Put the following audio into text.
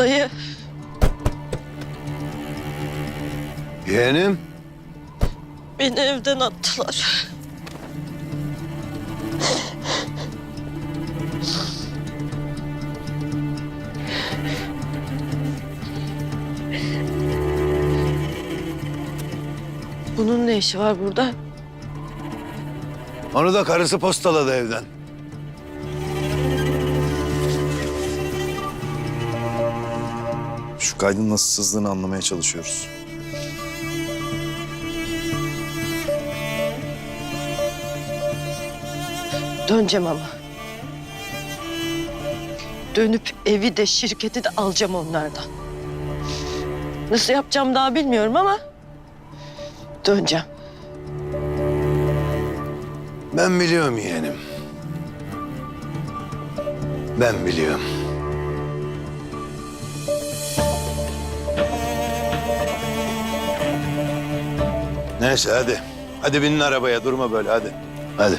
dayı. Yeğenim. Beni evden attılar. Bunun ne işi var burada? Onu da karısı postaladı evden. Şu kaydın nasıl sızdığını anlamaya çalışıyoruz. Döneceğim ama. Dönüp evi de şirketi de alacağım onlardan. Nasıl yapacağım daha bilmiyorum ama döneceğim. Ben biliyorum yeğenim. Ben biliyorum. Neyse hadi. Hadi binin arabaya durma böyle hadi. Hadi.